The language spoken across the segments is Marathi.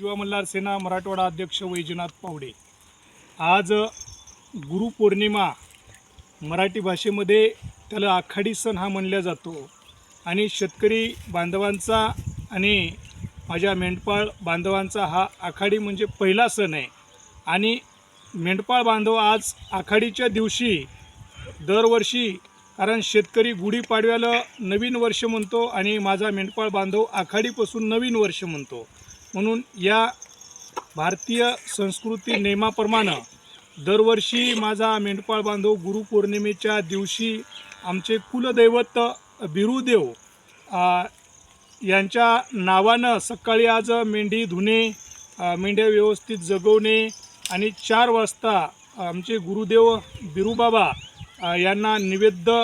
युवा मल्हार सेना मराठवाडा अध्यक्ष वैजनाथ पावडे. आज गुरुपौर्णिमा मराठी भाषेमध्ये त्याला आखाडी सण हा म्हणला जातो. आणि शेतकरी बांधवांचा आणि माझ्या मेंढपाळ बांधवांचा हा आखाडी म्हणजे पहिला सण आहे. आणि मेंढपाळ बांधव आज आखाडीच्या दिवशी दरवर्षी कारण शेतकरी गुढीपाडव्याला नवीन वर्ष म्हणतो आणि माझा मेंढपाळ बांधव आखाडीपासून नवीन वर्ष म्हणतो. म्हणून या भारतीय संस्कृती नियमाप्रमाणे दरवर्षी माझा मेंढपाळ बांधव गुरुपौर्णिमेच्या दिवशी आमचे कुलदैवत बिरुदेव यांच्या नावानं सकाळी आज मेंढी धुणे मेंढ्या व्यवस्थित जगवणे आणि चार वाजता आमचे गुरुदेव बिरुबाबा यांना निवेद्य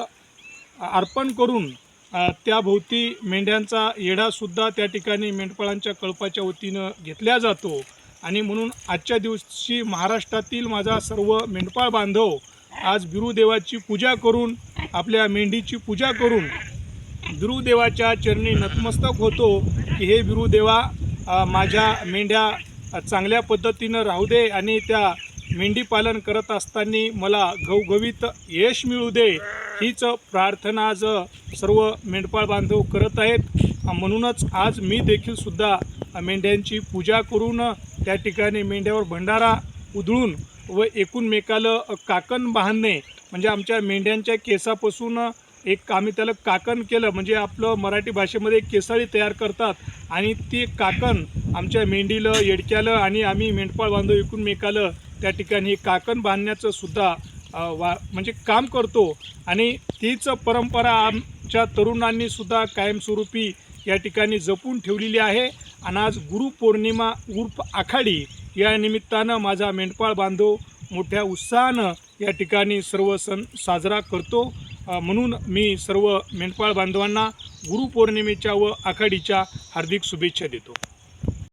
अर्पण करून त्याभोवती मेंढ्यांचा येढासुद्धा त्या ठिकाणी मेंढपाळांच्या कळपाच्या वतीनं घेतल्या जातो. आणि म्हणून आजच्या दिवशी महाराष्ट्रातील माझा सर्व मेंढपाळ बांधव आज गुरुदेवाची पूजा करून आपल्या मेंढीची पूजा करून गुरुदेवाच्या चरणी नतमस्तक होतो की हे गुरुदेवा माझ्या मेंढ्या चांगल्या पद्धतीनं राहू दे आणि त्या मेंढीपालन करत असताना मला घवघवीत यश मिळू दे. हीच प्रार्थना आज सर्व मेंढपाळ बांधव करत आहेत. म्हणूनच आज मी देखील सुद्धा मेंढ्यांची पूजा करून त्या ठिकाणी मेंढ्यावर भंडारा उधळून व एकूणमेकाला काकण बांधणे म्हणजे आमच्या मेंढ्यांच्या केसापासून एक आम्ही त्याला काकण केलं म्हणजे आपलं मराठी भाषेमध्ये केसाळी तयार करतात आणि ती काकण आमच्या मेंढीलं येडक्यालं आणि आम्ही मेंढपाळ बांधव एकूणमेकाला त्या ठिकाणी काकण बांधण्याचं सुद्धा वा म्हणजे काम करतो आणि तीच परंपरा आमच्या तरुणांनीसुद्धा कायमस्वरूपी या ठिकाणी जपून ठेवलेली आहे. आणि आज गुरुपौर्णिमा उर्फ आखाडी या निमित्तानं माझा मेंढपाळ बांधव मोठ्या उत्साहानं या ठिकाणी सर्व सण साजरा करतो. म्हणून मी सर्व मेंढपाळ बांधवांना गुरुपौर्णिमेच्या व आखाडीच्या हार्दिक शुभेच्छा देतो.